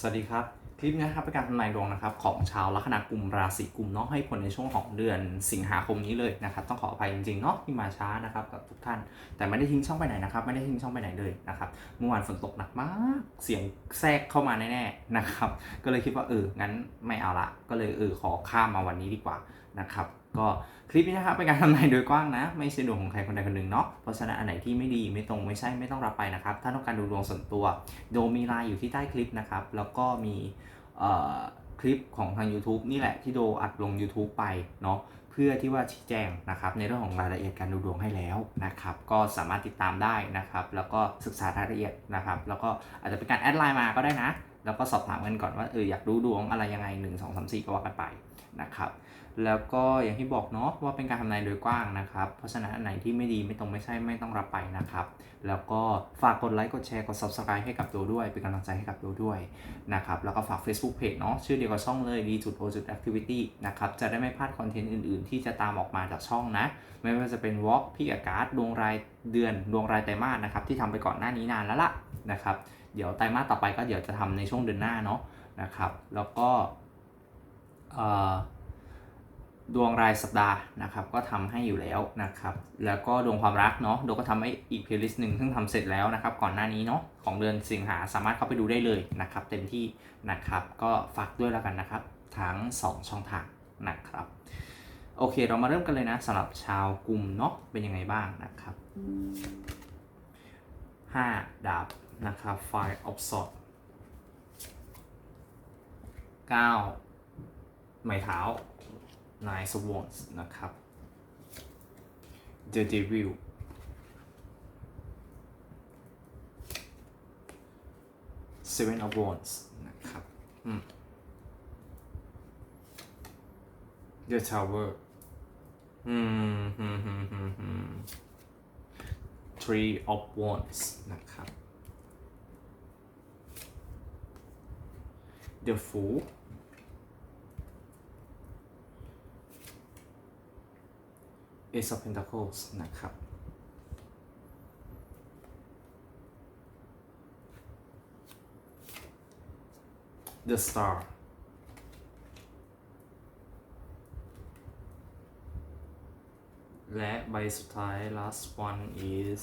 สวัสดีครับคลิปนี้ครับเป็นการทำนายดวงนะครับของชาวลัคนากุมราศีกุมเนาะให้ผลในช่วงของเดือนสิงหาคมนี้เลยนะครับต้องขออภัยจริงๆเนาะที่มาช้านะครับกับทุกท่าน แต่ไม่ได้ทิ้งช่องไปไหนนะครับไม่ได้ทิ้งช่องไปไหนเลยนะครับเมื่อวานฝนตกหนักมากเสียงแทรกเข้ามาแน่ๆนะครับก็เลยคิดว่าเอองั้นไม่เอาละก็เลยเออขอข้ามมาวันนี้ดีกว่านะครับ ก็คลิปนี้นะครับเป็นการทำนายโดยกว้างนะ ไม่ใช่ดวงของใครคนใดคนหนึ่งเนาะเพราะฉะนั้นอันไหนที่ไม่ดีไม่ตรงไม่ใช่ไม่ต้องรับไปนะครับ ถ้าต้องการดูดวงส่วนตัว โดมีไลน์อยู่ที่ใต้คลิปนะครับ แล้วก็มีคลิปของทาง YouTube นี่แหละที่โดอัดลง YouTube ไปเนาะเพื่อที่ว่าชี้แจงนะครับในเรื่องของรายละเอียดการดูดวงให้แล้วนะครับก็สามารถติดตามได้นะครับ แล้วก็ศึกษารายละเอียดนะครับ แล้วก็อาจจะเป็นการแอดไลน์มาก็ได้นะ แล้วก็สอบถามกันก่อนว่าเอออยากดูดวงอะไรยังไง 1 2 3 4 ก็ว่ากันไปนะครับ แล้วก็อย่างที่บอกเนาะว่าเป็นการทำนายโดยกว้างนะครับ เพราะฉะนั้นอันไหนที่ไม่ดีไม่ตรงไม่ใช่ไม่ต้องรับไปนะครับ แล้วก็ฝากกดไลค์กดแชร์กด subscribe ให้กับโดด้วย เป็นกำลังใจให้กับโดด้วยนะครับ แล้วก็ฝาก Facebook Page เนาะชื่อเดียวกับช่องเลย d จุด o จุด activity นะครับ จะได้ไม่พลาดคอนเทนต์อื่นๆ ที่จะตามออกมาจากช่องนะ ไม่ว่าจะเป็น Walk พี่อากาศดวงรายเดือนดวงรายไตรมาสนะครับที่ทำไปก่อนหน้านี้นานแล้วล่ะนะครับเดี๋ยวไตรมาสต่อไปก็เดี๋ยวจะทำในช่วงเดือนหน้าเนาะนะครับ แล้วก็เอ่อ ดวงรายสัปดาห์นะครับก็ทำให้อยู่แล้วนะครับ แล้วก็ดวงความรักเนาะโดก็ทำให้อีกเพลย์ลิสต์หนึ่งซึ่งทำเสร็จแล้วนะครับ ก่อนหน้านี้เนาะของเดือนสิงหาสามารถเข้าไปดูได้เลยนะครับ เต็มที่นะครับ ก็ฝากด้วยแล้วกันนะครับ ทั้ง 2 ช่องทางนะครับ โอเคเรามาเริ่มกันเลยนะสำหรับชาวกลุ่มเนาะเป็นยังไงบ้างนะครับ 5 ดาบนะครับ Five of Swords 9ไม้เท้า Nine of Wands นะครับ The Devil Seven of Wands นะครับอืม The Tower อืมฮึมฮึมฮึมฮึม Three of Wands นะครับ The Fool Ace of Pentacles นะครับ The Star และใบสุดท้าย last one is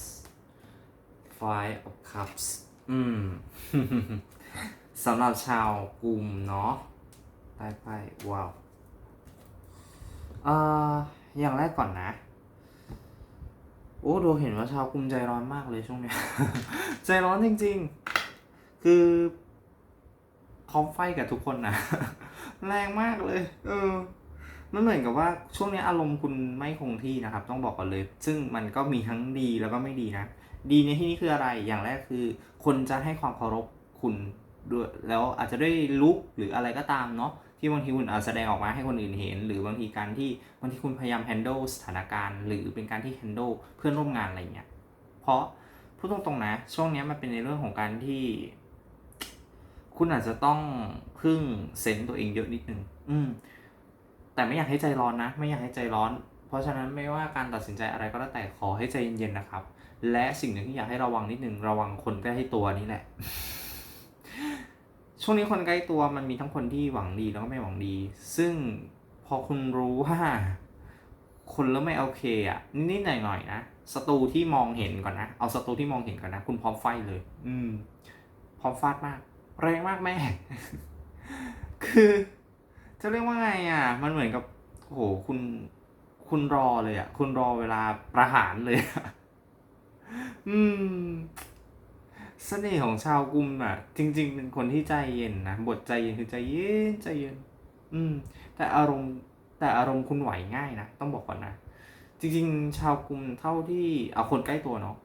Five of Cups อืม สำหรับชาวกลุ่มเนาะใต้ไพ่ว้าวอ่อ อย่างแรกก่อนนะ โอ้ดูเห็นว่าชาวกลุ่มใจร้อนมากเลยช่วงเนี้ยใจร้อนจริง ๆ คือพร้อมไฟกับทุกคนนะแรงมากเลย เออมันเหมือนกับว่าช่วงนี้อารมณ์คุณไม่คงที่นะครับ ต้องบอกก่อนเลย ซึ่งมันก็มีทั้งดีแล้วก็ไม่ดีนะ ดีในที่นี้คืออะไร อย่างแรกคือ คนจะให้ความเคารพคุณด้วยแล้วอาจจะด้วยลุกหรืออะไรก็ตามเนาะ ที่บางทีคุณอาจแสดงออกมาให้คนอื่นเห็น หรือบางทีการที่บางทีคุณพยายาม handle สถานการณ์ หรือเป็นการที่ handle เพื่อนร่วมงานอะไรเงี้ยเพราะพูดตรงๆนะ ช่วงนี้มันเป็นในเรื่องของการที่ คุณอาจจะต้องพึ่งเซนส์ตัวเองเยอะนิดนึงอืม แต่ไม่อยากให้ใจร้อนนะ ไม่อยากให้ใจร้อน เพราะฉะนั้นไม่ว่าการตัดสินใจอะไรก็แล้วแต่ขอให้ใจเย็นๆนะครับ และสิ่งหนึ่งที่อยากให้ระวังนิดนึงระวังคนใกล้ตัวนี่แหละ ช่วงนี้คนใกล้ตัวมันมีทั้งคนที่หวังดีแล้วก็ไม่หวังดี ซึ่งพอคุณรู้ว่า คนแล้วไม่โอเคอะนิดๆหน่อยๆนะศัตรูที่มองเห็นก่อนนะเอาศัตรูที่มองเห็นก่อนนะ คุณพร้อมไฟเลย อืม พร้อมฟาดมาก แรงมากแม่ คือจะเรียกว่าไงอะ มันเหมือนกับโอ้โหคุณคุณรอเลยอะ คุณรอเวลาประหารเลยอะ อืม เสน่ห์ของชาวกรุมอะ จริง ๆ เป็นคนที่ใจเย็นนะบทใจเย็นคือใจเย็นใจเย็น อืม แต่อารมณ์แต่อารมณ์คุณไหวง่ายนะต้องบอกก่อนนะจริง ๆ ชาวกรุมเท่าที่เอาคนใกล้ตัวเนาะ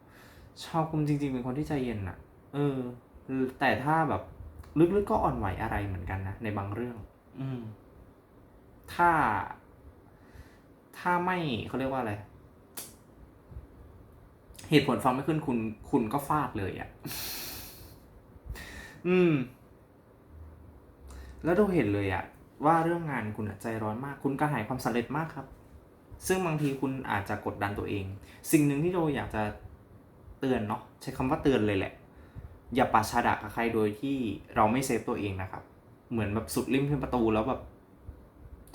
ชาวกรุมจริง ๆ เป็นคนที่ใจเย็นอะ เออ แต่ถ้าแบบลึกๆก็อ่อนไหวอะไรเหมือนกันนะในบางเรื่อง อืม ถ้า ถ้าไม่เขาเรียกว่าอะไร เหตุผลฟังไม่ขึ้นคุณคุณก็ฟาดเลยอะ่ะ อืม แล้วเราเห็นเลยอะว่าเรื่องงานคุณใจร้อนมาก คุณกระหายความสำเร็จมากครับ ซึ่งบางทีคุณอาจจะกดดันตัวเอง สิ่งหนึ่งที่เราอยากจะเตือนเนาะใช้คำว่าเตือนเลยแหละ อย่าปาชาดะกับใครโดยที่เราไม่เซฟตัวเองนะครับ เหมือนแบบสุดริมขึ้นประตูแล้วแบบ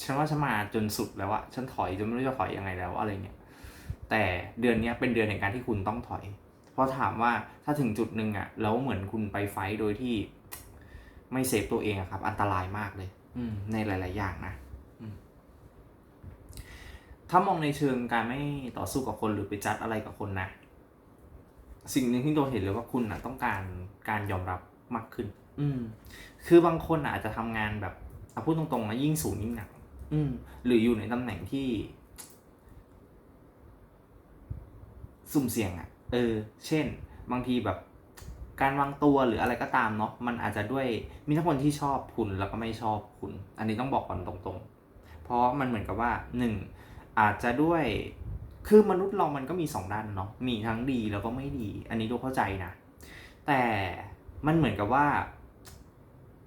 ฉันว่าฉันมาจนสุดแล้วอะฉันถอยจนไม่รู้จะถอยยังไงแล้วอะไรเงี้ย แต่เดือนเนี้ยเป็นเดือนแห่งการที่คุณต้องถอย เพราะถามว่าถ้าถึงจุดหนึ่งอะแล้วเหมือนคุณไปไฟท์โดยที่ไม่เซฟตัวเองอะครับ อันตรายมากเลย อืมในหลาย ๆ อย่างนะอืมถ้ามองในเชิงการไม่ต่อสู้กับคนหรือไปจัดอะไรกับคนนะสิ่งหนึ่งที่เราเห็นเลยว่าคุณนะต้องการการยอมรับมากขึ้น อืม คือบางคนน่ะอาจจะทำงานแบบเอาพูดตรงๆนะยิ่งสูงยิ่งหนักอืม หรืออยู่ในตำแหน่งที่ สุ่มเสี่ยงอะ่ะ เออ เช่น บางทีแบบการวางตัวหรืออะไรก็ตามเนาะ มันอาจจะด้วยมีทั้งคนที่ชอบคุณแล้วก็ไม่ชอบคุณ อันนี้ต้องบอกก่อนตรงๆ เพราะมันเหมือนกับว่าหนึ่งอาจจะด้วย คือมนุษย์เรามันก็มีสองด้านเนาะ มีทั้งดีแล้วก็ไม่ดี อันนี้ดูเข้าใจนะ แต่มันเหมือนกับว่า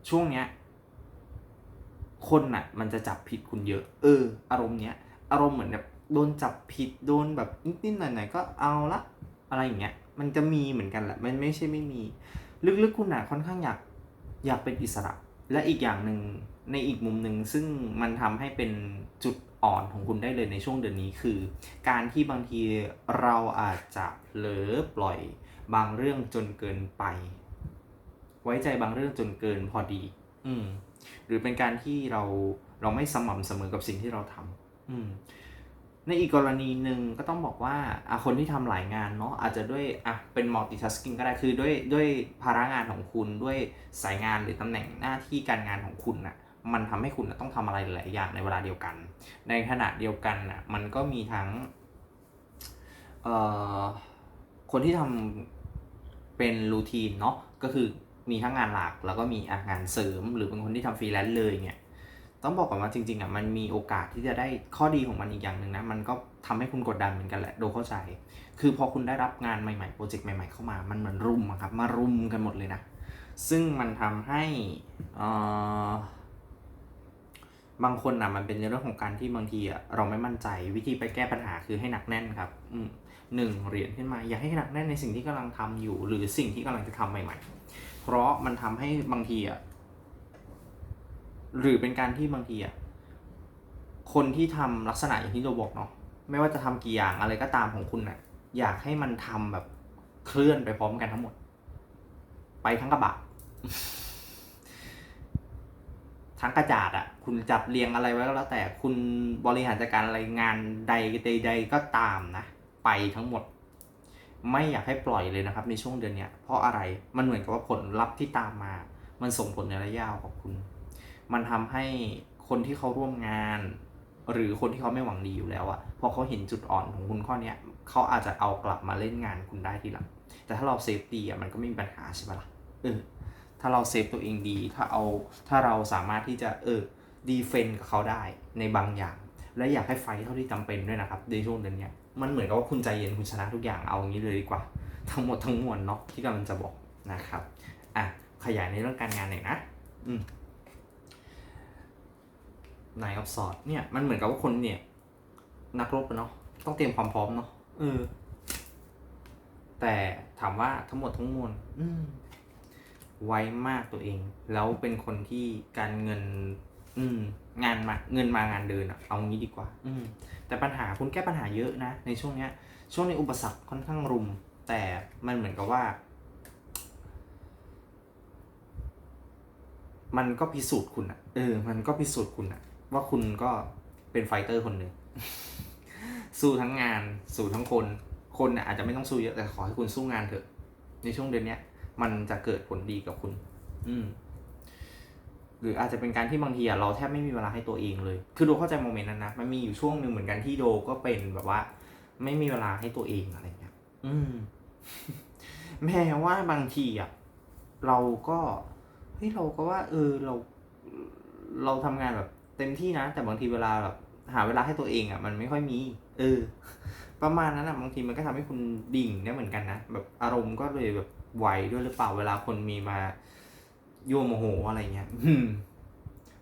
ช่วงเนี้ย คนน่ะ มันจะจับผิดคุณเยอะ เออ อารมณ์เนี้ย อารมณ์เหมือนแบบ โดนจับผิดโดนแบบนิดๆหน่อยๆก็เอาละอะไรอย่างเงี้ยมันจะมีเหมือนกันแหละมันไม่ใช่ไม่มี ลึกๆคุณน่ะค่อนข้างอยากอยากเป็นอิสระ และอีกอย่างหนึ่งในอีกมุมหนึ่งซึ่งมันทำให้เป็นจุดอ่อนของคุณได้เลยในช่วงเดือนนี้คือ การที่บางทีเราอาจจะเผลอปล่อยบางเรื่องจนเกินไป ไว้ใจบางเรื่องจนเกินพอดี อืม หรือเป็นการที่เราเราไม่สม่ำเสมอกับสิ่งที่เราทำอืม ในอีกกรณีหนึ่งก็ต้องบอกว่าคนที่ทำหลายงานเนาะอาจจะด้วยอะเป็น multitasking ก็ได้คือด้วยด้วยภาระงานของคุณด้วยสายงานหรือตำแหน่งหน้าที่การงานของคุณน่ะมันทำให้คุณต้องทำอะไรหลายอย่างในเวลาเดียวกัน ในขณะเดียวกันน่ะมันก็มีทั้งเอ่อคนที่ทำเป็นรูทีนเนาะก็คือมีทั้งงานหลักแล้วก็มีงานเสริม หรือเป็นคนที่ทำฟรีแลนซ์เลยเนี่ย ต้องบอกก่อนว่าจริงๆอะมันมีโอกาสที่จะได้ข้อดีของมันอีกอย่างหนึ่งนะ มันก็ทำให้คุณกดดันเหมือนกันแหละโดยเข้าใจ คือพอคุณได้รับงานใหม่ๆโปรเจกต์ใหม่ๆเข้ามา มันเหมือนรุมครับมารุมกันหมดเลยนะ ซึ่งมันทำให้อ่อบางคนอะมันเป็นเรื่องของการที่บางทีอะเราไม่มั่นใจวิธีไปแก้ปัญหาคือให้หนักแน่นครับหนึ่งเหรียญขึ้นมา อย่าให้หนักแน่นในสิ่งที่กำลังทำอยู่ หรือสิ่งที่กำลังจะทำใหม่ ๆ เพราะมันทำให้บางทีอะ หรือเป็นการที่บางทีอะคนที่ทำลักษณะอย่างที่เราบอกเนาะไม่ว่าจะทำกี่อย่างอะไรก็ตามของคุณน่ะ อยากให้มันทำแบบเคลื่อนไปพร้อมกันทั้งหมด ไปทั้งกระบะทั้งกระจาดอะคุณจับเรียงอะไรไว้ก็แล้วแต่คุณบริหารจัดการอะไรงานใดใดๆก็ตามนะ ไปทั้งหมด ไม่อยากให้ปล่อยเลยนะครับ ในช่วงเดือนเนี้ยเพราะอะไรมันเหมือนกับว่าผลลัพธ์ที่ตามมา มันส่งผลในระยะยาวกับคุณ มันทำให้คนที่เขาร่วมงาน หรือคนที่เขาไม่หวังดีอยู่แล้วอะพอเขาเห็นจุดอ่อนของคุณข้อเนี้ยเขาอาจจะเอากลับมาเล่นงานคุณได้ทีหลัง แต่ถ้าเราเซฟดีอะมันก็ไม่มีปัญหาใช่ไหมล่ะเออถ้าเราเซฟตัวเองดี ถ้าเอาถ้าเราสามารถที่จะเออดีเฟนกับเขาได้ในบางอย่าง และอยากให้ไฟท์เท่าที่จำเป็นด้วยนะครับในช่วงเดือนเนี้ยมันเหมือนกับว่าคุณใจเย็นคุณชนะทุกอย่างเอางี้เลยดีกว่า ทั้งหมดทั้งมวลเนาะที่กำลังจะบอกนะครับอะขยายในเรื่องการงานหน่อยนะ อืม นายออฟสอดเนี่ยมันเหมือนกับว่าคนเนี่ย นักรบอะเนาะต้องเตรียมความพร้อมเนาะเออ แต่ถามว่าทั้งหมดทั้งมวลอืมไวมากตัวเอง แล้วเป็นคนที่การเงิน อืม งานมาเงินมางานเดินอะเอางี้ดีกว่า อืม แต่ปัญหาคุณแก้ปัญหาเยอะนะในช่วงเนี้ย ช่วงในอุปสรรคค่อนข้างรุม แต่มันเหมือนกับว่า มันก็พิสูจน์คุณอะเออ มันก็พิสูจน์คุณอะ ว่าคุณก็เป็นไฟเตอร์คนหนึ่งสู้ทั้งงานสู้ทั้งคน คนน่ะอาจจะไม่ต้องสู้เยอะแต่ขอให้คุณสู้งานเถอะ ในช่วงเดือนเนี้ย มันจะเกิดผลดีกับคุณ อืม หรืออาจจะเป็นการที่บางทีอะเราแทบไม่มีเวลาให้ตัวเองเลย คือโดเข้าใจโมเมนต์นั้นนะมันมีอยู่ช่วงหนึ่งเหมือนกันที่โดก็เป็นแบบว่า ไม่มีเวลาให้ตัวเองอะไรเงี้ย อืม แม้ว่าบางทีอะเราก็เฮ้ยเราก็ว่า เออเรา เราทำงานแบบ เต็มที่นะ แต่บางทีเวลาแบบหาเวลาให้ตัวเองอะ มันไม่ค่อยมี เออ ประมาณนั้นอะบางทีมันก็ทำให้คุณดิ่งได้เหมือนกันนะแบบอารมณ์ก็เลยแบบไหวด้วยหรือเปล่าเวลาคนมีมายั่วโมโหอะไรเงี้ย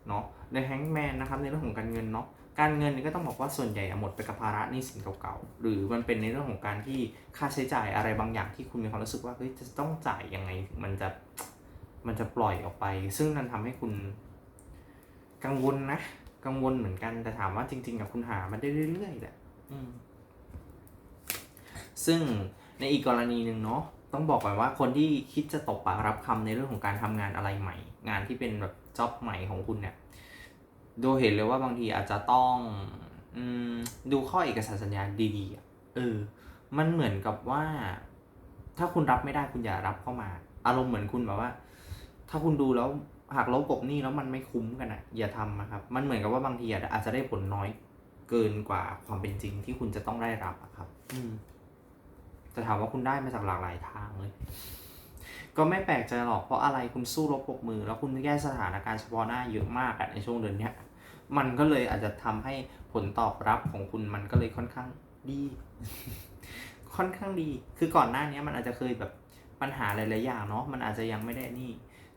เนาะในแฮงแมนนะครับในเรื่องของการเงินเนาะการเงินนี่ก็ต้องบอกว่าส่วนใหญ่หมดไปกับภาระหนี้สินเก่าๆ หรือมันเป็นในเรื่องของการที่ค่าใช้จ่ายอะไรบางอย่างที่คุณมีความรู้สึกว่าเฮ้ยจะต้องจ่ายยังไงถึงมันจะมันจะปล่อยออกไป ซึ่งนั่นทำให้คุณ กังวลนะกังวลเหมือนกันแต่ถามว่าจริง ๆ กับคุณหามันได้เรื่อยๆแหละอืมซึ่งในอีกกรณีหนึ่งเนาะต้องบอกก่อนว่าคนที่คิดจะตกปากรับคำในเรื่องของการทำงานอะไรใหม่ งานที่เป็นแบบจ็อบใหม่ของคุณเนี่ยดูเห็นเลยว่าบางทีอาจจะต้องอมดูข้อเอกสารสัญญาดีๆอะเออ มันเหมือนกับว่า ถ้าคุณรับไม่ได้คุณอย่ารับเข้ามา อารมณ์เหมือนคุณแบบว่า ถ้าคุณดูแล้ว หักลบกบหนี้แล้วมันไม่คุ้มกันอะอย่าทำนะครับ มันเหมือนกับว่าบางทีอาจอาจจะได้ผลน้อยเกินกว่าความเป็นจริงที่คุณจะต้องได้รับอะครับ อืมแต่ถามว่าคุณได้มาจากหลากหลายทางเลย ก็ไม่แปลกใจหรอกเพราะอะไรคุณสู้รบปรบมือ แล้วคุณแก้สถานการณ์เฉพาะหน้าเยอะมากอะในช่วงเดือนเนี้ย มันก็เลยอาจจะทำให้ผลตอบรับของคุณมันก็เลยค่อนข้างดี ค่อนข้างดี คือก่อนหน้านี้มันอาจจะเคยแบบปัญหาหลายๆอย่างเนาะ มันอาจจะยังไม่ได้นี่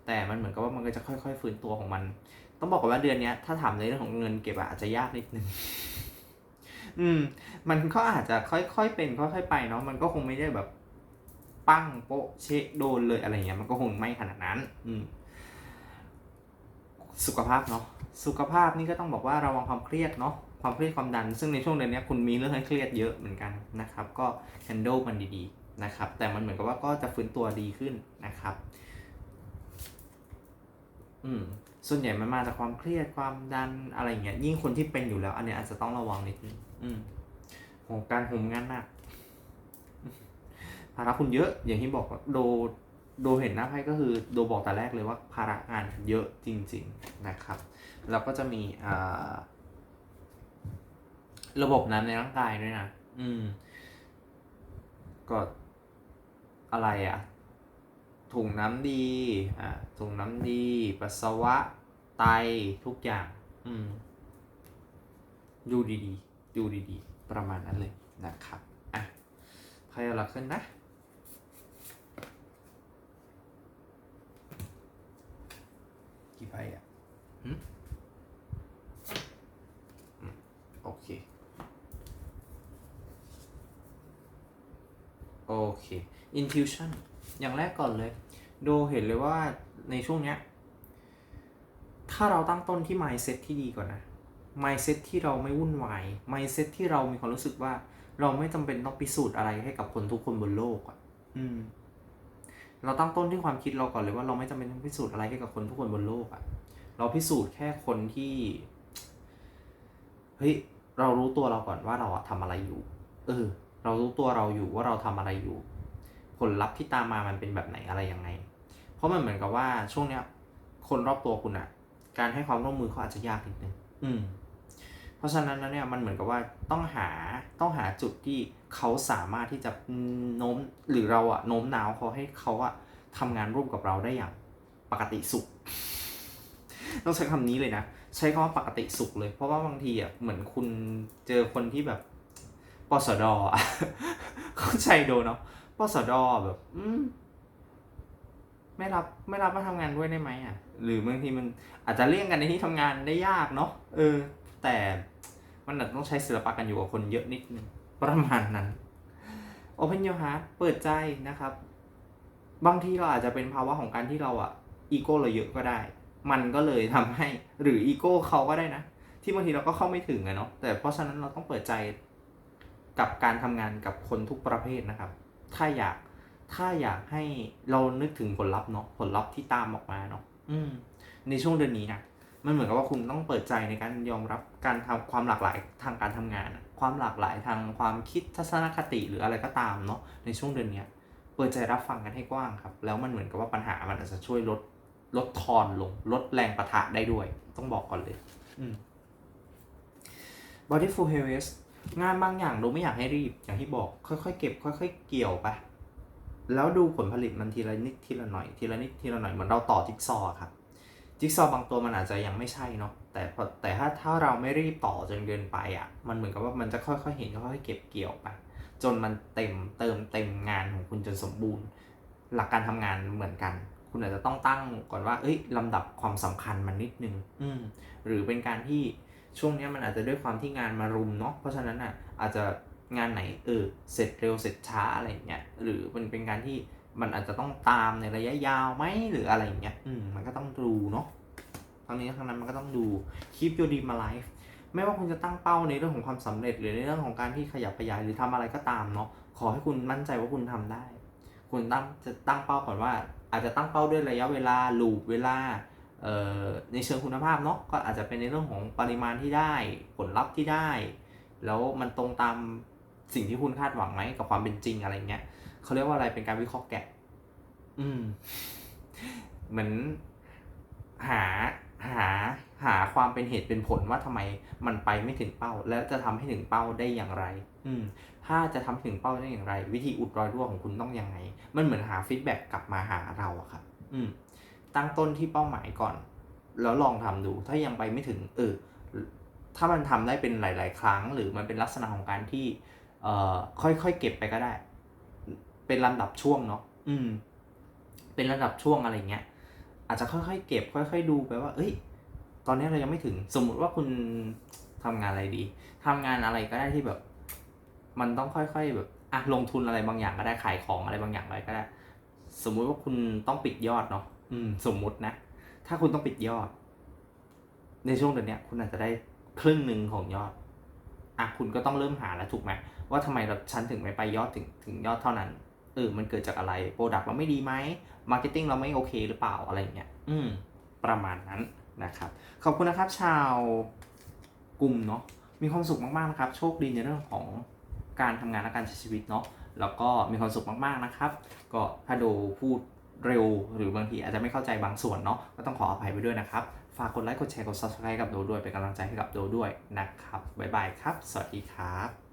แต่มันเหมือนกับว่ามันก็จะค่อยๆ ฟื้นตัวของมัน ต้องบอกก่อนว่าเดือนนี้ถ้าถามในเรื่องของเงินเก็บอะอาจจะยากนิดนึงอืม มันก็อาจจะค่อยๆเป็นค่อยๆไปเนาะมันก็คงไม่ได้แบบ ปั้งโปะเชะโดนเลยอะไรเงี้ยมันก็คงไม่ขนาดนั้น อืม สุขภาพเนาะสุขภาพนี่ก็ต้องบอกว่าระวังความเครียดเนาะความเครียดความดัน ซึ่งในช่วงเดือนนี้คุณมีเรื่องให้เครียดเยอะเหมือนกันนะครับ ก็ handle มันดีๆนะครับ แต่มันเหมือนกับว่าก็จะฟื้นตัวดีขึ้นนะครับ อืม ส่วนใหญ่มันมาจากความเครียดความดันอะไรเงี้ย ยิ่งคนที่เป็นอยู่แล้ว อันเนี้ยอาจจะต้องระวังนิดนึงอืมโหการห่มงานหนักภาระคุณเยอะอย่างที่บอกโดโดเห็นหน้าไพ่ก็คือโดบอกแต่แรกเลยว่าภาระงานเยอะจริง ๆนะครับ แล้วก็จะมีอ่าระบบน้ำในร่างกายด้วยนะ อืม ก็อะไรอะ่ะ ถุงน้ำดีอ่าถุงน้ำดีปัสสาวะไตทุกอย่าง อืมดูดีๆดูดีๆ ประมาณนั้นเลยนะครับอะใครเอาละขึ้นนะกี่ใบอะหึอืมโอเค โอเค intuition อย่างแรกก่อนเลย ดูเห็นเลยว่าในช่วงเนี้ย ถ้าเราตั้งต้นที่ mindset ที่ดีก่อนนะ mindset ที่เราไม่วุ่นวาย mindset ที่เรามีความรู้สึกว่า เราไม่จำเป็นต้องพิสูจน์อะไรให้กับคนทุกคนบนโลกอะ อืม เราตั้งต้นที่ความคิดเราก่อนเลยว่าเราไม่จำเป็นต้องพิสูจน์อะไรให้กับคนทุกคนบนโลกอะเราพิสูจน์แค่คนที่ เฮ้ย เรารู้ตัวเราก่อนว่าเราอะทำอะไรอยู่ เออ เรารู้ตัวเราอยู่ว่าเราทำอะไรอยู่ ผลลัพธ์ที่ตามมามันเป็นแบบไหนอะไรยังไง เพราะมันเหมือนกับว่าช่วงเนี้ย คนรอบตัวคุณอะการให้ความร่วมมือเขาอาจจะยากนิดนึงอืม เพราะฉะนั้นแล้วเนี่ยมันเหมือนกับว่าต้องหาต้องหาจุดที่เขาสามารถที่จะโน้มหรือเราอะโน้มน้าวเขาให้เขาอะทำงานร่วมกับเราได้อย่างปกติสุข ต้องใช้คำนี้เลยนะ ใช้คำว่าปกติสุขเลย เพราะว่าบางทีอะเหมือนคุณเจอคนที่แบบปสดอะเข้าใจโดนเนาะ ปสดแบบ อืมไม่รับไม่รับมาทำงานด้วยได้ไหมอะ หรือบางทีมันอาจจะเลี่ยงกันในที่ทำงานได้ยากเนาะเออ แต่มันอาจต้องใช้ศิลปะกันอยู่กับคนเยอะนิดนึงประมาณนั้น Open your heart เปิดใจนะครับ บางทีเราอาจจะเป็นภาวะของการที่เราอะอีโก้เราเยอะก็ได้ มันก็เลยทำให้หรืออีโก้เขาก็ได้นะ ที่บางทีเราก็เข้าไม่ถึงอะเนาะแต่เพราะฉะนั้นเราต้องเปิดใจกับการทำงานกับคนทุกประเภทนะครับ ถ้าอยาก ถ้าอยากให้เรานึกถึงผลลัพธ์เนาะผลลัพธ์ที่ตามออกมาเนาะอืม ในช่วงเดือนนี้นะมันเหมือนกับว่าคุณต้องเปิดใจในการยอมรับการทำความหลากหลายทางการทำงานอะความหลากหลายทางความคิดทัศนคติหรืออะไรก็ตามเนาะในช่วงเดือนเนี้ยเปิดใจรับฟังกันให้กว้างครับ แล้วมันเหมือนกับว่าปัญหามันอาจจะช่วยลดลดทอนลง ลดแรงประทะได้ด้วย ต้องบอกก่อนเลย อืม body full harvest งานบางอย่างเราไม่อยากให้รีบอย่างที่บอกค่อยๆเก็บ ค่อย ๆ เกี่ยวไปแล้วดูผลผลิตมันทีละนิดทีละหน่อยทีละนิดทีละหน่อยเหมือนเราต่อจิ๊กซอครับจิ๊กซอบางตัวมันอาจจะยังไม่ใช่เนาะแต่แต่ถ้าถ้าเราไม่รีบต่อจนเกินไปอะ มันเหมือนกับว่ามันจะค่อยๆเห็นค่อยๆเก็บเกี่ยวไปจนมันเต็มเติมเต็มงานของคุณจนสมบูรณ์ หลักการทำงานเหมือนกัน คุณอาจจะต้องตั้งก่อนว่า เอ้ยลำดับความสำคัญมันนิดนึง อืมหรือเป็นการที่ช่วงเนี้ยมันอาจจะด้วยความที่งานมารุมเนาะ เพราะฉะนั้นอะอาจจะงานไหนเออเสร็จเร็วเสร็จช้าอะไรอย่างเงี้ย หรือมันเป็นการที่มันอาจจะต้องตามในระยะยาวไหมหรืออะไรอย่างเงี้ย อืมมันก็ต้องดูเนาะทั้งนี้ทั้งนั้นมันก็ต้องดู keep your dream alive ไม่ว่าคุณจะตั้งเป้าในเรื่องของความสำเร็จ หรือในเรื่องของการที่ขยับขยายหรือทำอะไรก็ตามเนาะ ขอให้คุณมั่นใจว่าคุณทำได้ คุณตั้งจะตั้งเป้าก่อนว่า อาจจะตั้งเป้าด้วยระยะเวลาลูปเวลาในเชิงคุณภาพเนาะก็อาจจะเป็นในเรื่องของปริมาณที่ได้ผลลัพธ์ที่ได้ แล้วมันตรงตามสิ่งที่คุณคาดหวังไหมกับความเป็นจริงอะไรเงี้ยเขาเรียกว่าอะไรเป็นการวิเคราะห์แกะ อืม เหมือนหาหาหาความเป็นเหตุเป็นผลว่าทำไมมันไปไม่ถึงเป้า แล้วจะทำให้ถึงเป้าได้อย่างไร อืม ถ้าจะทำถึงเป้าได้อย่างไร วิธีอุดรอยรั่วของคุณต้องยังไง มันเหมือนหาฟีดแบ็กกลับมาหาเราอะครับ อืม ตั้งต้นที่เป้าหมายก่อน แล้วลองทำดู ถ้ายังไปไม่ถึง เออ ถ้ามันทำได้เป็นหลาย ๆ ครั้ง หรือมันเป็นลักษณะของการที่ เอ่อ ค่อยๆเก็บไปก็ได้ เป็นลำดับช่วงเนาะ อืม เป็นระดับช่วงอะไรเงี้ย อาจจะค่อยๆเก็บ ค่อย ๆ ดูไปว่า เอ้ย ตอนนี้เรายังไม่ถึง สมมุติว่าคุณทำงานอะไรดีทำงานอะไรก็ได้ที่แบบ มันต้องค่อยๆแบบอะลงทุนอะไรบางอย่างก็ได้ขายของอะไรบางอย่างอะไรก็ได้ สมมุติว่าคุณต้องปิดยอดเนาะอืม สมมุตินะ ถ้าคุณต้องปิดยอด ในช่วงเดือนเนี้ยคุณอาจจะได้ครึ่งหนึ่งของยอดอะคุณก็ต้องเริ่มหาแล้วถูกไหมว่าทำไมเราฉันถึงไม่ไปยอดถึงถึงยอดเท่านั้นเออมันเกิดจากอะไรโปรดักต์เราไม่ดีไหมมาร์เก็ตติ้งเราไม่โอเคหรือเปล่าอะไรอย่างเงี้ยอืม ประมาณนั้นนะครับ ขอบคุณนะครับชาวกลุ่มเนาะมีความสุขมากๆนะครับ โชคดีในเรื่องของ การทำงานและการใช้ชีวิตเนาะแล้วก็มีความสุขมากๆนะครับ ก็ถ้าดูพูดเร็วหรือบางทีอาจจะไม่เข้าใจบางส่วนเนาะก็ต้องขออภัยไปด้วยนะครับ ฝากกดไลค์กดแชร์กด subscribe กับโดด้วยเป็นกำลังใจให้กับโดด้วยนะครับบ๊ายบายครับ สวัสดีครับ